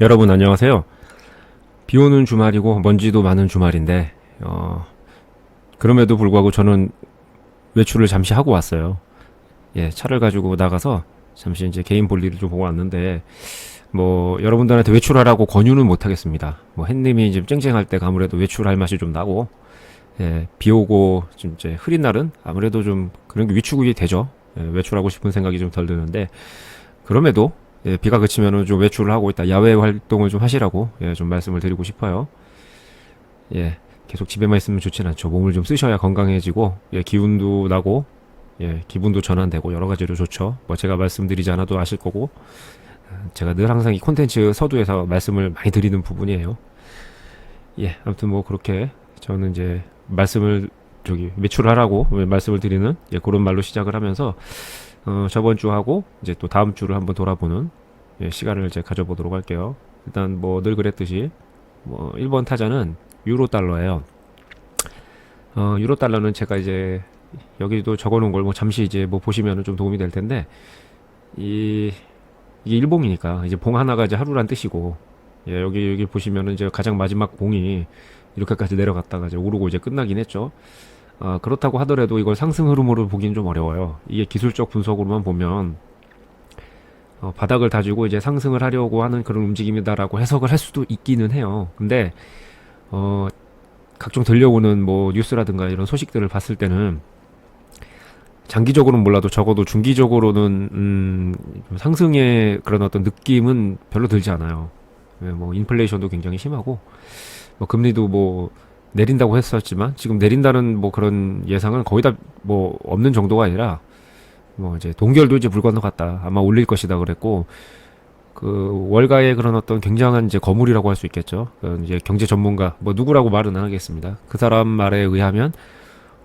여러분 안녕하세요. 비 오는 주말이고 먼지도 많은 주말인데 어, 그럼에도 불구하고 저는 외출을 잠시 하고 왔어요. 예, 차를 가지고 나가서 잠시 이제 개인 볼일을 좀 보고 왔는데 뭐 여러분들한테 외출하라고 권유는 못 하겠습니다. 뭐 햇님이 지금 쨍쨍할 때 아무래도 외출할 맛이 좀 나고 예, 비 오고 좀 이제 흐린 날은 아무래도 좀 그런 게 위축이 되죠. 예, 외출하고 싶은 생각이 좀 덜 드는데 그럼에도 예, 비가 그치면은 좀 외출을 하고 있다. 야외 활동을 좀 하시라고 예, 좀 말씀을 드리고 싶어요. 예, 계속 집에만 있으면 좋진 않죠. 몸을 좀 쓰셔야 건강해지고 예, 기운도 나고 예, 기분도 전환되고 여러 가지로 좋죠. 뭐 제가 말씀드리지 않아도 아실 거고 제가 늘 항상 이 콘텐츠 서두에서 말씀을 많이 드리는 부분이에요. 예, 아무튼 뭐 그렇게 저는 이제 말씀을 저기 외출하라고 말씀을 드리는 예, 그런 말로 시작을 하면서 어, 저번 주 하고 이제 또 다음 주를 한번 돌아보는 예, 시간을 이제 가져보도록 할게요. 일단 뭐 늘 그랬듯이 뭐 1번 타자는 유로 달러예요. 어, 유로 달러는 제가 이제 여기도 적어놓은 걸 뭐 잠시 이제 뭐 보시면은 좀 도움이 될 텐데 이 이게 일봉이니까 이제 봉 하나가 이제 하루란 뜻이고 예, 여기 여기 보시면은 이제 가장 마지막 봉이 이렇게까지 내려갔다가 이제 오르고 이제 끝나긴 했죠. 아, 그렇다고 하더라도 이걸 상승 흐름으로 보기는 좀 어려워요. 이게 기술적 분석으로만 보면 어, 바닥을 다지고 이제 상승을 하려고 하는 그런 움직임이다라고 해석을 할 수도 있기는 해요. 근데 어, 각종 들려오는 뭐 뉴스라든가 이런 소식들을 봤을 때는 장기적으로는 몰라도 적어도 중기적으로는 음, 좀 상승의 그런 어떤 느낌은 별로 들지 않아요. 예, 뭐 인플레이션도 굉장히 심하고 뭐 금리도 뭐 내린다고 했었지만 지금 내린다는 뭐 그런 예상은 거의 다 뭐 없는 정도가 아니라 뭐 이제 동결도 이제 물 건너갔다 아마 올릴 것이다 그랬고 그 월가의 그런 어떤 굉장한 이제 거물이라고 할 수 있겠죠. 그 이제 경제 전문가 뭐 누구라고 말은 안 하겠습니다. 그 사람 말에 의하면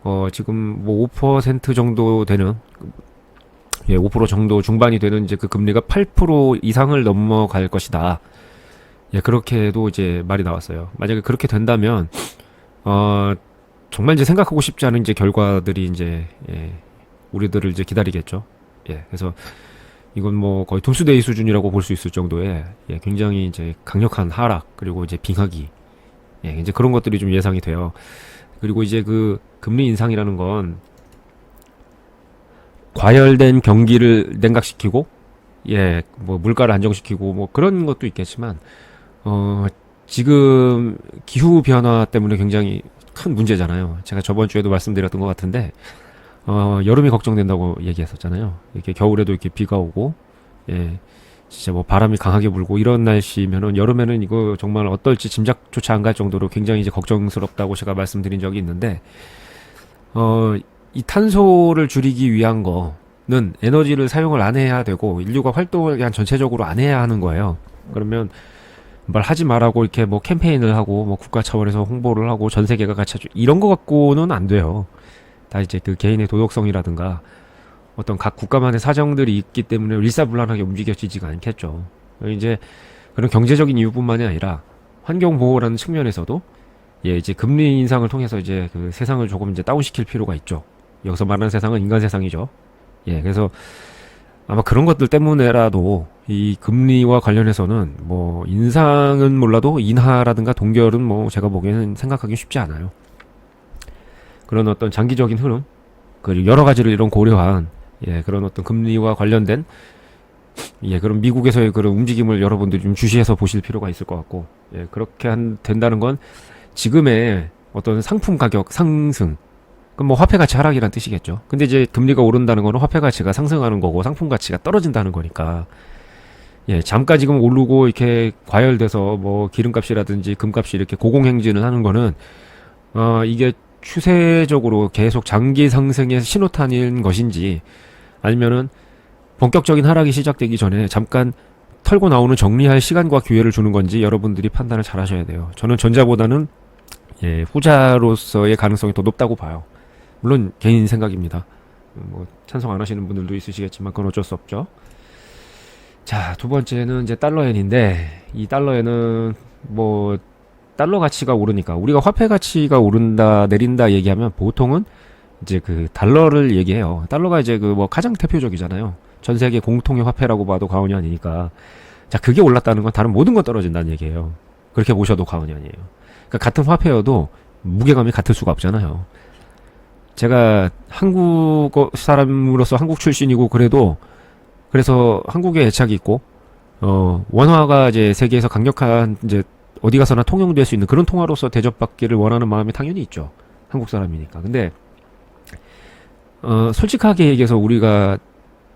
어 지금 뭐 5% 정도 되는 예, 5% 정도 중반이 되는 이제 그 금리가 8% 이상을 넘어갈 것이다. 예, 그렇게도 이제 말이 나왔어요. 만약에 그렇게 된다면 어 정말 이제 생각하고 싶지 않은 이제 결과들이 이제 예, 우리들을 이제 기다리겠죠. 예, 그래서 이건 뭐 거의 돈수대이 수준이라고 볼 수 있을 정도의 예, 굉장히 이제 강력한 하락 그리고 이제 빙하기 예, 이제 그런 것들이 좀 예상이 돼요. 그리고 이제 그 금리 인상이라는 건 과열된 경기를 냉각시키고 예, 뭐 물가를 안정시키고 뭐 그런 것도 있겠지만 어 지금 기후 변화 때문에 굉장히 큰 문제잖아요. 제가 저번 주에도 말씀드렸던 것 같은데 어 여름이 걱정된다고 얘기했었잖아요. 이렇게 겨울에도 이렇게 비가 오고 예. 진짜 뭐 바람이 강하게 불고 이런 날씨면은 여름에는 이거 정말 어떨지 짐작조차 안 갈 정도로 굉장히 이제 걱정스럽다고 제가 말씀드린 적이 있는데 어 이 탄소를 줄이기 위한 거는 에너지를 사용을 안 해야 되고 인류가 활동을 그냥 전체적으로 안 해야 하는 거예요. 그러면 말 하지 말라고 이렇게 뭐 캠페인을 하고 뭐 국가 차원에서 홍보를 하고 전 세계가 같이 하죠. 이런 거 갖고는 안 돼요. 다 이제 그 개인의 도덕성이라든가 어떤 각 국가만의 사정들이 있기 때문에 일사불란하게 움직여지지가 않겠죠. 이제 그런 경제적인 이유뿐만이 아니라 환경 보호라는 측면에서도 예, 이제 금리 인상을 통해서 이제 그 세상을 조금 이제 다운시킬 필요가 있죠. 여기서 말하는 세상은 인간 세상이죠. 예, 그래서 아마 그런 것들 때문에라도 이 금리와 관련해서는 뭐 인상은 몰라도 인하라든가 동결은 뭐 제가 보기에는 생각하기 쉽지 않아요. 그런 어떤 장기적인 흐름 그리고 여러 가지를 이런 고려한 예 그런 어떤 금리와 관련된 예 그런 미국에서의 그런 움직임을 여러분들이 좀 주시해서 보실 필요가 있을 것 같고 예 그렇게 한 된다는 건 지금의 어떤 상품 가격 상승 그럼 뭐 화폐 가치 하락이란 뜻이겠죠. 근데 이제 금리가 오른다는 거는 화폐 가치가 상승하는 거고 상품 가치가 떨어진다는 거니까 예, 잠깐 지금 오르고 이렇게 과열돼서 뭐 기름값이라든지 금값이 이렇게 고공행진을 하는 거는 어 이게 추세적으로 계속 장기 상승의 신호탄인 것인지 아니면은 본격적인 하락이 시작되기 전에 잠깐 털고 나오는 정리할 시간과 기회를 주는 건지 여러분들이 판단을 잘 하셔야 돼요. 저는 전자보다는 예, 후자로서의 가능성이 더 높다고 봐요. 물론 개인 생각입니다. 뭐 찬성 안 하시는 분들도 있으시겠지만 그건 어쩔 수 없죠. 자, 두 번째는 이제 달러엔인데 이 달러엔은 뭐 달러 가치가 오르니까 우리가 화폐 가치가 오른다 내린다 얘기하면 보통은 이제 그 달러를 얘기해요. 달러가 이제 그 뭐 가장 대표적이잖아요. 전 세계 공통의 화폐라고 봐도 과언이 아니니까 자, 그게 올랐다는 건 다른 모든 건 떨어진다는 얘기예요. 그렇게 보셔도 과언이 아니에요. 그러니까 같은 화폐여도 무게감이 같을 수가 없잖아요. 제가 한국어 사람으로서 한국 출신이고 그래도 그래서 한국에 애착이 있고 어 원화가 이제 세계에서 강력한 이제 어디 가서나 통용될 수 있는 그런 통화로서 대접받기를 원하는 마음이 당연히 있죠. 한국 사람이니까. 근데 어 솔직하게 얘기해서 우리가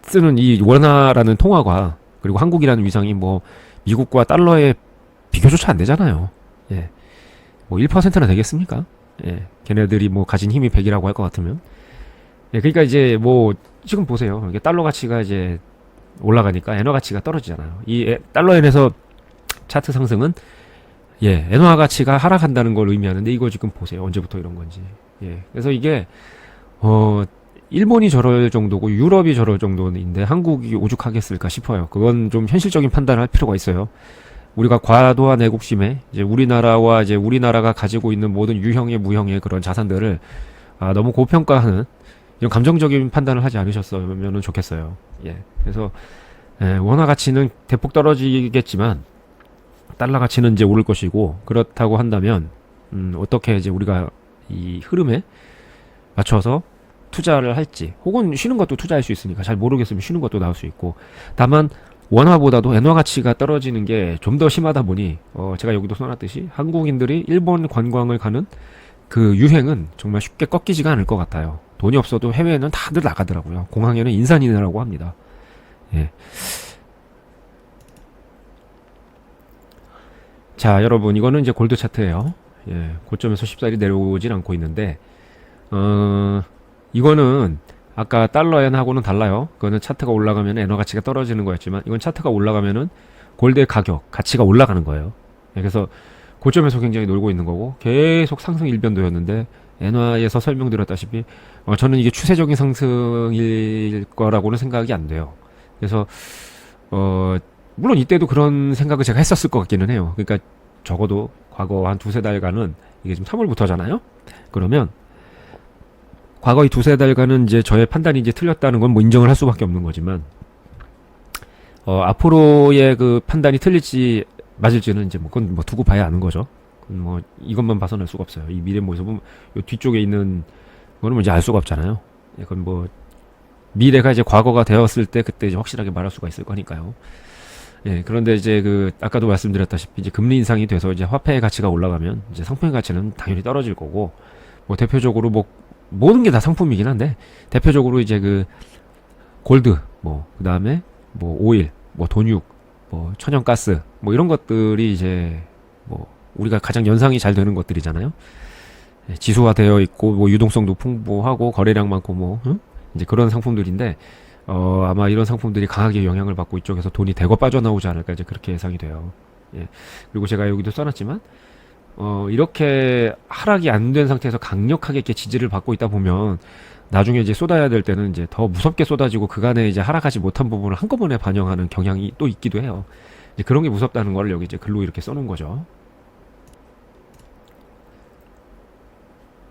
쓰는 이 원화라는 통화가 그리고 한국이라는 위상이 뭐 미국과 달러의 비교조차 안 되잖아요. 예. 뭐 1%나 되겠습니까? 예. 걔네들이 뭐 가진 힘이 100이라고 할 것 같으면. 예. 그러니까 이제 뭐 지금 보세요. 이게 달러 가치가 이제 올라가니까 엔화 가치가 떨어지잖아요. 이 에- 달러 엔에서 차트 상승은 예, 엔화 가치가 하락한다는 걸 의미하는데 이거 지금 보세요. 언제부터 이런 건지. 예. 그래서 이게 어 일본이 저럴 정도고 유럽이 저럴 정도인데 한국이 오죽하겠을까 싶어요. 그건 좀 현실적인 판단을 할 필요가 있어요. 우리가 과도한 애국심에 이제 우리나라와 이제 우리나라가 가지고 있는 모든 유형의 무형의 그런 자산들을 아, 너무 고평가하는 이런 감정적인 판단을 하지 않으셨으면 좋겠어요. 예. 그래서 예, 원화 가치는 대폭 떨어지겠지만 달러 가치는 이제 오를 것이고 그렇다고 한다면 음, 어떻게 이제 우리가 이 흐름에 맞춰서 투자를 할지 혹은 쉬는 것도 투자할 수 있으니까 잘 모르겠으면 쉬는 것도 나올 수 있고 다만 원화보다도 엔화 가치가 떨어지는 게 좀 더 심하다 보니 어 제가 여기도 써놨듯이 한국인들이 일본 관광을 가는 그 유행은 정말 쉽게 꺾이지가 않을 것 같아요. 돈이 없어도 해외에는 다들 나가더라고요. 공항에는 인산이네라고 합니다. 예. 자, 여러분 이거는 이제 골드 차트예요. 예, 고점에서 쉽사리 내려오진 않고 있는데 어 이거는 아까 달러엔하고는 달라요. 그거는 차트가 올라가면 엔화 가치가 떨어지는 거였지만 이건 차트가 올라가면은 골드의 가격, 가치가 올라가는 거예요. 예, 그래서 고점에서 굉장히 놀고 있는 거고 계속 상승 일변도였는데 엔화에서 설명드렸다시피 어, 저는 이게 추세적인 상승일 거라고는 생각이 안 돼요. 그래서 어 물론 이때도 그런 생각을 제가 했었을 것 같기는 해요. 그러니까 적어도 과거 한 두세 달간은 이게 지금 3월부터잖아요. 그러면 과거 이 두세 달간은 이제 저의 판단이 이제 틀렸다는 건 뭐 인정을 할 수밖에 없는 거지만 어, 앞으로의 그 판단이 틀릴지 맞을지는 이제 뭐 그건 뭐 두고 봐야 아는 거죠. 뭐 이것만 봐서는 알 수가 없어요. 이 미래 모습은 요 뒤쪽에 있는 거는 뭐 이제 알 수가 없잖아요. 예, 그건 뭐 미래가 이제 과거가 되었을 때 그때 이제 확실하게 말할 수가 있을 거니까요. 예, 그런데 이제 그 아까도 말씀드렸다시피 이제 금리 인상이 돼서 이제 화폐의 가치가 올라가면 이제 상품의 가치는 당연히 떨어질 거고 뭐 대표적으로 뭐 모든 게 다 상품이긴 한데 대표적으로 이제 그 골드 뭐 그다음에 뭐 오일 뭐 돈육 뭐 천연가스 뭐 이런 것들이 이제 뭐 우리가 가장 연상이 잘 되는 것들이잖아요. 예, 지수화되어 있고 뭐 유동성도 풍부하고 거래량 많고 뭐 응? 이제 그런 상품들인데 어 아마 이런 상품들이 강하게 영향을 받고 이쪽에서 돈이 대거 빠져나오지 않을까 이제 그렇게 예상이 돼요. 예. 그리고 제가 여기도 써놨지만 어 이렇게 하락이 안 된 상태에서 강력하게 이렇게 지지를 받고 있다 보면 나중에 이제 쏟아야 될 때는 이제 더 무섭게 쏟아지고 그간에 이제 하락하지 못한 부분을 한꺼번에 반영하는 경향이 또 있기도 해요. 이제 그런 게 무섭다는 걸 여기 이제 글로 이렇게 써놓은 거죠.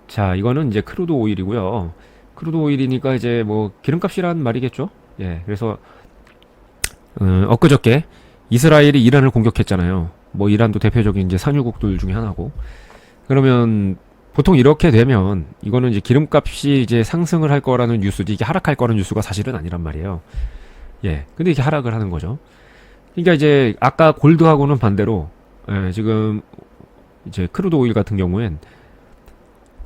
자, 이거는 이제 크루드 오일이고요. 크루드 오일이니까 이제 뭐 기름값이란 말이겠죠. 예, 그래서 어, 엊그저께 이스라엘이 이란을 공격했잖아요. 뭐 이란도 대표적인 이제 산유국들 중에 하나고. 그러면 보통 이렇게 되면 이거는 이제 기름값이 이제 상승을 할 거라는 뉴스지 이게 하락할 거라는 뉴스가 사실은 아니란 말이에요. 예. 근데 이게 하락을 하는 거죠. 그러니까 이제 아까 골드하고는 반대로 예, 지금 이제 크루드 오일 같은 경우엔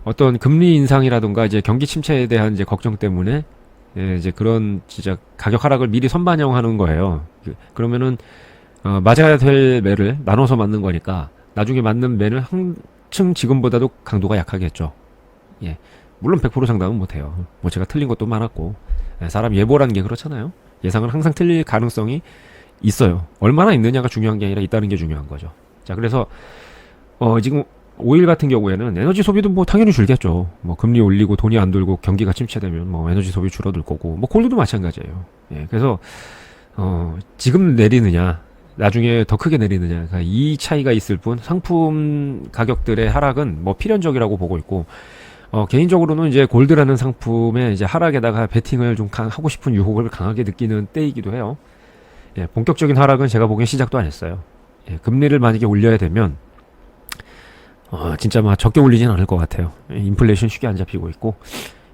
어떤 금리 인상이라든가 이제 경기 침체에 대한 이제 걱정 때문에 예, 이제 그런 진짜 가격 하락을 미리 선반영하는 거예요. 그- 그러면은 어, 맞아야 될 매를 나눠서 맞는 거니까 나중에 맞는 매는 한층 지금보다도 강도가 약하겠죠. 예. 물론 100% 장담은 못해요. 뭐 제가 틀린 것도 많았고 예, 사람 예보라는 게 그렇잖아요. 예상은 항상 틀릴 가능성이 있어요. 얼마나 있느냐가 중요한 게 아니라 있다는 게 중요한 거죠. 자, 그래서 어, 지금 오일 같은 경우에는 에너지 소비도 뭐 당연히 줄겠죠. 뭐 금리 올리고 돈이 안 들고 경기가 침체되면 뭐 에너지 소비 줄어들 거고 뭐 골드도 마찬가지예요. 예, 그래서 어, 지금 내리느냐 나중에 더 크게 내리느냐 그러니까 이 차이가 있을 뿐 상품 가격들의 하락은 뭐 필연적이라고 보고 있고 어, 개인적으로는 이제 골드라는 상품의 이제 하락에다가 베팅을 좀 강- 하고 싶은 유혹을 강하게 느끼는 때이기도 해요. 예, 본격적인 하락은 제가 보기엔 시작도 안 했어요. 예, 금리를 만약에 올려야 되면 어, 진짜 막 적게 올리진 않을 것 같아요. 예, 인플레이션 쉽게 안 잡히고 있고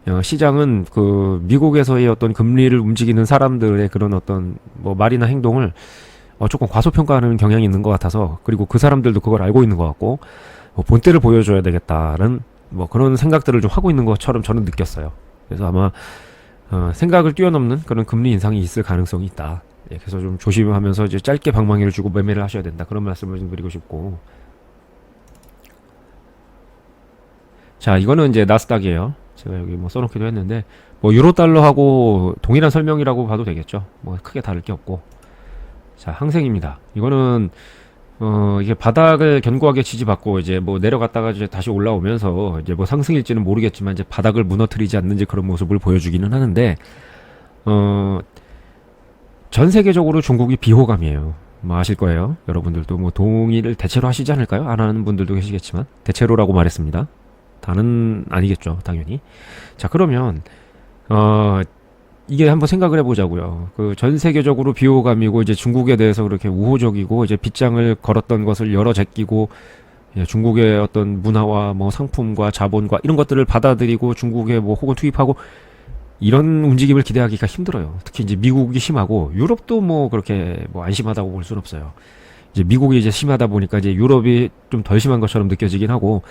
어, 시장은 그 미국에서의 어떤 금리를 움직이는 사람들의 그런 어떤 뭐 말이나 행동을 어, 조금 과소평가하는 경향이 있는 것 같아서 그리고 그 사람들도 그걸 알고 있는 것 같고 뭐 본때를 보여줘야 되겠다는 뭐 그런 생각들을 좀 하고 있는 것처럼 저는 느꼈어요. 그래서 아마 어, 생각을 뛰어넘는 그런 금리 인상이 있을 가능성이 있다. 예, 그래서 좀 조심하면서 이제 짧게 방망이를 주고 매매를 하셔야 된다. 그런 말씀을 좀 드리고 싶고. 자, 이거는 이제 나스닥이에요. 제가 여기 뭐 써놓기도 했는데, 뭐 유로 달러하고 동일한 설명이라고 봐도 되겠죠. 뭐 크게 다를 게 없고. 자, 항생입니다. 이거는 어, 이게 바닥을 견고하게 지지받고 이제 뭐 내려갔다가 이제 다시 올라오면서 이제 뭐 상승일지는 모르겠지만 이제 바닥을 무너뜨리지 않는지 그런 모습을 보여주기는 하는데, 어, 전 세계적으로 중국이 비호감이에요. 뭐 아실 거예요. 여러분들도 뭐 동의를 대체로 하시지 않을까요? 안 하는 분들도 계시겠지만 대체로라고 말했습니다. 다는 아니겠죠, 당연히. 자, 그러면 어 이게 한번 생각을 해보자고요. 그 전 세계적으로 비호감이고 이제 중국에 대해서 그렇게 우호적이고 이제 빗장을 걸었던 것을 열어 제끼고 예, 중국의 어떤 문화와 뭐 상품과 자본과 이런 것들을 받아들이고 중국에 뭐 혹은 투입하고 이런 움직임을 기대하기가 힘들어요. 특히 이제 미국이 심하고 유럽도 뭐 그렇게 뭐 안심하다고 볼 수는 없어요. 이제 미국이 이제 심하다 보니까 이제 유럽이 좀 덜 심한 것처럼 느껴지긴 하고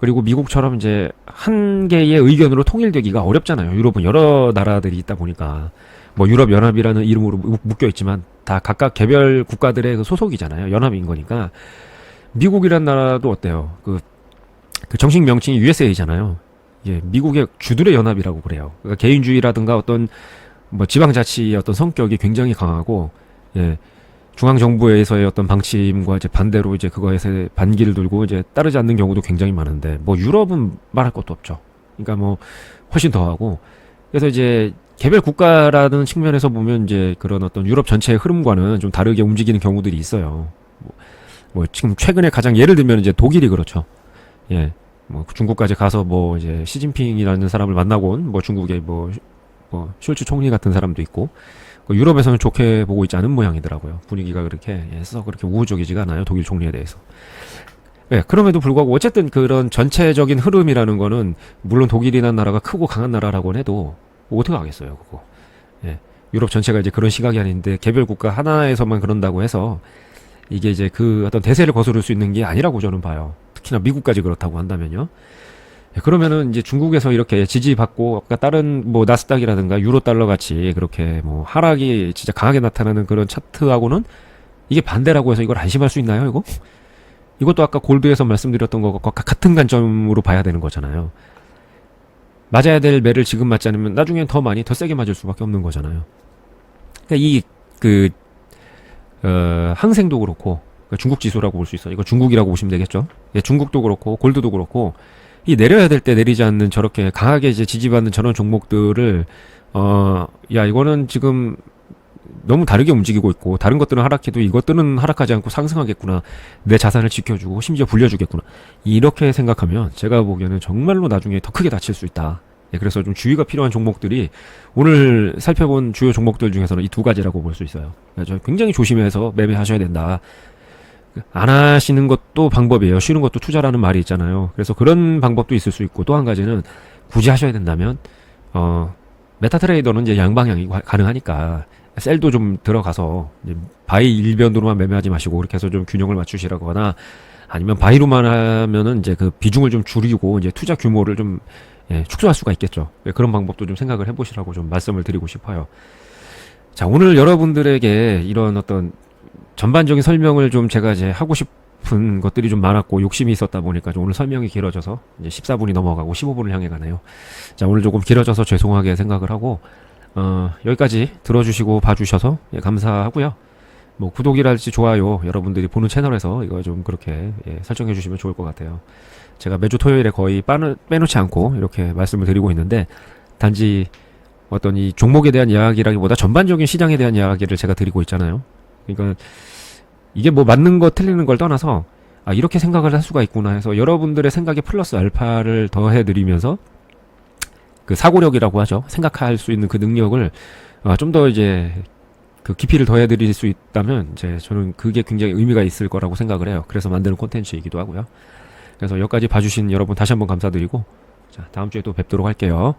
그리고 미국처럼 이제 한 개의 의견으로 통일되기가 어렵잖아요. 유럽은 여러 나라들이 있다 보니까 뭐 유럽 연합이라는 이름으로 묶여 있지만 다 각각 개별 국가들의 그 소속이잖아요. 연합인 거니까 미국이란 나라도 어때요? 그, 그 정식 명칭이 USA잖아요. 예, 미국의 주들의 연합이라고 그래요. 그러니까 개인주의라든가 어떤 뭐 지방자치의 어떤 성격이 굉장히 강하고 예, 중앙 정부에서의 어떤 방침과 이제 반대로 이제 그거에서 반기를 들고 이제 따르지 않는 경우도 굉장히 많은데 뭐 유럽은 말할 것도 없죠. 그러니까 뭐 훨씬 더하고 그래서 이제 개별 국가라는 측면에서 보면 이제 그런 어떤 유럽 전체의 흐름과는 좀 다르게 움직이는 경우들이 있어요. 뭐, 뭐 지금 최근에 가장 예를 들면 이제 독일이 그렇죠. 예. 뭐 중국까지 가서 뭐 이제 시진핑이라는 사람을 만나고 온 뭐 중국의 뭐, 뭐 숄츠 총리 같은 사람도 있고 그 유럽에서는 좋게 보고 있지 않은 모양이더라고요. 분위기가 그렇게 해서 그렇게 우호적이지가 않아요. 독일 총리에 대해서. 예, 그럼에도 불구하고 어쨌든 그런 전체적인 흐름이라는 거는 물론 독일이라는 나라가 크고 강한 나라라고 해도 어떻게 하겠어요, 그거. 예. 유럽 전체가 이제 그런 시각이 아닌데 개별 국가 하나에서만 그런다고 해서 이게 이제 그 어떤 대세를 거스를 수 있는 게 아니라고 저는 봐요. 특히나 미국까지 그렇다고 한다면요. 예, 그러면은 이제 중국에서 이렇게 지지받고 아까 다른 뭐 나스닥이라든가 유로 달러 같이 그렇게 뭐 하락이 진짜 강하게 나타나는 그런 차트하고는 이게 반대라고 해서 이걸 안심할 수 있나요, 이거? 이것도 아까 골드에서 말씀드렸던 것과 같은 관점으로 봐야 되는 거잖아요. 맞아야 될 매를 지금 맞지 않으면 나중엔 더 많이 더 세게 맞을 수밖에 없는 거잖아요. 그러니까 이그 어, 항생도 그렇고 그러니까 중국 지수라고 볼 수 있어. 요 이거 중국이라고 보시면 되겠죠. 예, 중국도 그렇고 골드도 그렇고 이 내려야 될 때 내리지 않는 저렇게 강하게 이제 지지받는 저런 종목들을 어, 야 이거는 지금 너무 다르게 움직이고 있고 다른 것들은 하락해도 이것들은 하락하지 않고 상승하겠구나. 내 자산을 지켜주고 심지어 불려주겠구나. 이렇게 생각하면 제가 보기에는 정말로 나중에 더 크게 다칠 수 있다. 예, 그래서 좀 주의가 필요한 종목들이 오늘 살펴본 주요 종목들 중에서는 이 두 가지라고 볼 수 있어요. 그래서 굉장히 조심해서 매매하셔야 된다 안 하시는 것도 방법이에요 쉬는 것도 투자라는 말이 있잖아요 그래서 그런 방법도 있을 수 있고 또 한 가지는 굳이 하셔야 된다면 어 메타 트레이더는 이제 양방향이 가- 가능하니까 셀도 좀 들어가서 바이 일변으로만 매매하지 마시고 그렇게 해서 좀 균형을 맞추시라거나 아니면 바이로만 하면은 이제 그 비중을 좀 줄이고 이제 투자 규모를 좀 예, 축소할 수가 있겠죠. 예, 그런 방법도 좀 생각을 해보시라고 좀 말씀을 드리고 싶어요. 자, 오늘 여러분들에게 이런 어떤 전반적인 설명을 좀 제가 이제 하고 싶은 것들이 좀 많았고 욕심이 있었다 보니까 좀 오늘 설명이 길어져서 이제 14분이 넘어가고 15분을 향해 가네요. 자, 오늘 조금 길어져서 죄송하게 생각을 하고 어, 여기까지 들어주시고 봐주셔서 예, 감사하고요. 뭐 구독이랄지 좋아요 여러분들이 보는 채널에서 이거 좀 그렇게 예, 설정해 주시면 좋을 것 같아요. 제가 매주 토요일에 거의 빠는, 빼놓지 않고 이렇게 말씀을 드리고 있는데 단지 어떤 이 종목에 대한 이야기라기보다 전반적인 시장에 대한 이야기를 제가 드리고 있잖아요. 그러니까 이게 뭐 맞는 거 틀리는 걸 떠나서 아 이렇게 생각을 할 수가 있구나 해서 여러분들의 생각에 플러스 알파를 더해 드리면서 그 사고력이라고 하죠. 생각할 수 있는 그 능력을 어, 좀더 이제 그 깊이를 더해드릴 수 있다면 이제 저는 그게 굉장히 의미가 있을 거라고 생각을 해요. 그래서 만드는 콘텐츠이기도 하고요. 그래서 여기까지 봐주신 여러분 다시 한번 감사드리고 자 다음 주에 또 뵙도록 할게요.